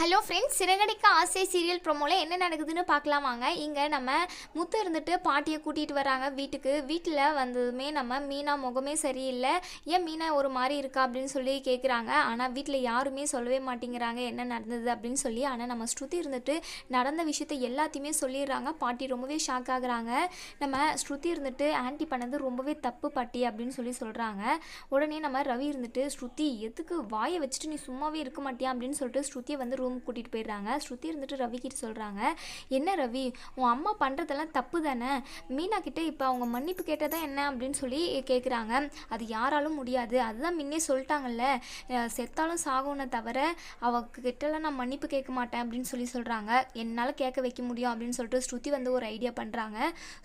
Hello friends Siragadikka ஆசை serial ப்ரோமோவில் என்ன நடக்குதுன்னு பார்க்கலாம் வாங்க. இங்கே நம்ம முத்து இருந்துட்டு பாட்டியை கூட்டிகிட்டு வராங்க வீட்டுக்கு. வீட்டில் வந்ததுமே நம்ம மீனா முகமே சரியில்லை. ஏன் மீனா ஒரு மாதிரி இருக்கா அப்படின்னு சொல்லி கேட்குறாங்க ஆனால் வீட்டில் யாருமே சொல்லவே மாட்டேங்கிறாங்க என்ன நடந்தது அப்படின்னு சொல்லி. ஆனால் நம்ம ஸ்ருதி இருந்துட்டு நடந்த விஷயத்த எல்லாத்தையுமே சொல்லிடுறாங்க. பாட்டி ரொம்பவே ஷாக் ஆகுறாங்க. நம்ம ஸ்ருதி இருந்துட்டு ஆன்ட்டி பண்ணது ரொம்பவே தப்பு பாட்டி அப்படின்னு சொல்லி சொல்கிறாங்க உடனே நம்ம ரவி இருந்துட்டு ஸ்ருதி எதுக்கு வாயை வச்சுட்டு நீ சும்மாவே இருக்க மாட்டியா? அப்படின்னு சொல்லிட்டு ஸ்ருதியை வந்து ரூம் கூட்டிகிட்டு போயிடுறாங்க. ஸ்ருதி இருந்துட்டு ரவி கிட்ட சொல்கிறாங்க என்ன ரவி உன் அம்மா பண்ணுறதெல்லாம் தப்பு தானே? மீனா கிட்டே இப்போ அவங்க மன்னிப்பு கேட்டதா என்ன? அப்படின்னு சொல்லி கேட்குறாங்க அது யாராலும் முடியாது. அதுதான் முன்னே சொல்லிட்டாங்கல்ல. செத்தாலும் சாகும்னே தவிர அவகிட்டலாம் நான் மன்னிப்பு கேட்க மாட்டேன் அப்படின்னு சொல்லி சொல்கிறாங்க என்னால் கேட்க வைக்க முடியும் அப்படின்னு சொல்லிட்டு ஸ்ருதி வந்து ஒரு ஐடியா பண்ணுறாங்க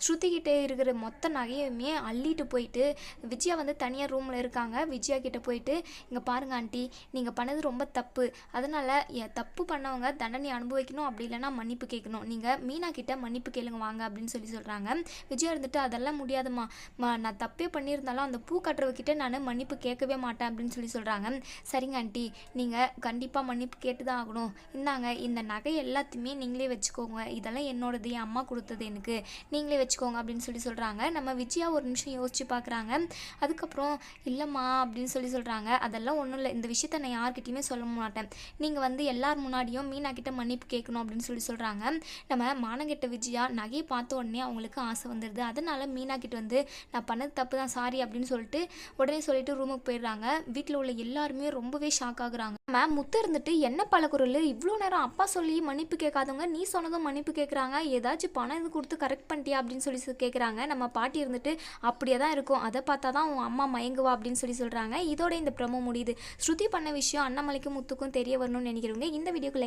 ஸ்ருதி கிட்டே இருக்கிற மொத்த நகையுமே அள்ளிட்டு போயிட்டு விஜயா வந்து தனியாக ரூமில் இருக்காங்க. விஜயா கிட்டே போயிட்டு இங்கே பாருங்க ஆண்டி நீங்கள் பண்ணது ரொம்ப தப்பு. அதனால் தப்பு தப்பு பண்ணவங்க தண்டனை அனுபவிக்கணும் அப்படி இல்லைன்னா மன்னிப்பு கேட்கணும். நீங்கள் மீனா கிட்ட மன்னிப்பு கேளுங்க வாங்க அப்படின்னு சொல்லி சொல்கிறாங்க விஜயா இருந்துட்டு அதெல்லாம் முடியாதும்மா. மா நான் தப்பே பண்ணியிருந்தாலும் அந்த பூ கட்டுறவகிட்ட நான் மன்னிப்பு கேட்கவே மாட்டேன் அப்படின்னு சொல்லி சொல்கிறாங்க சரிங்க ஆண்டி. நீங்கள் கண்டிப்பாக மன்னிப்பு கேட்டு தான் ஆகணும். இந்தாங்க இந்த நகை எல்லாத்தையுமே நீங்களே வச்சுக்கோங்க. இதெல்லாம் என்னோடது என் அம்மா கொடுத்தது எனக்கு. நீங்களே வச்சுக்கோங்க அப்படின்னு சொல்லி சொல்கிறாங்க நம்ம விஜயா ஒரு நிமிஷம் யோசிச்சு பார்க்குறாங்க அதுக்கப்புறம் இல்லைம்மா அப்படின்னு சொல்லி சொல்கிறாங்க அதெல்லாம் ஒன்றும் இல்லை. இந்த விஷயத்த நான் யார்கிட்டையுமே சொல்ல மாட்டேன். நீங்கள் வந்து எல்லார் முன்னாடியும் மீனா கிட்ட மன்னிப்பு கேட்கணும் அப்படின்னு சொல்லி சொல்கிறாங்க நம்ம மானங்கெட்ட விஜயா நகையை பார்த்த உடனே அவங்களுக்கு ஆசை வந்துடுது அதனால் மீனா கிட்ட வந்து நான் பண்ணது தப்பு தான் சாரி அப்படின்னு சொல்லிட்டு உடனே சொல்லிட்டு ரூமுக்கு போயிடுறாங்க. வீட்டில் உள்ள எல்லாருமே ரொம்பவே ஷாக் ஆகுறாங்க. மேம் முத்து இருந்துட்டு என்ன பழகுறல் இவ்வளோ நேரம் அப்பா சொல்லி மன்னிப்பு கேட்காதவங்க நீ சொன்னதும் மன்னிப்பு கேட்குறாங்க. ஏதாச்சும் பணம் இது கொடுத்து கரெக்ட் பண்ணிட்டியா? அப்படின்னு சொல்லி கேட்குறாங்க. நம்ம பாட்டி இருந்துட்டு அப்படியே தான் இருக்கும். அதை பார்த்தா தான் உன் அம்மா மயங்குவா? அப்படின்னு சொல்லி சொல்கிறாங்க இதோட இந்த ப்ரமோ முடியுது. ஸ்ருதி பண்ண விஷயம் அண்ணாமலைக்கும் முத்துக்கும் தெரிய வரணும்னு நினைக்கிறவங்க இந்த வீடியோக்கு லைக்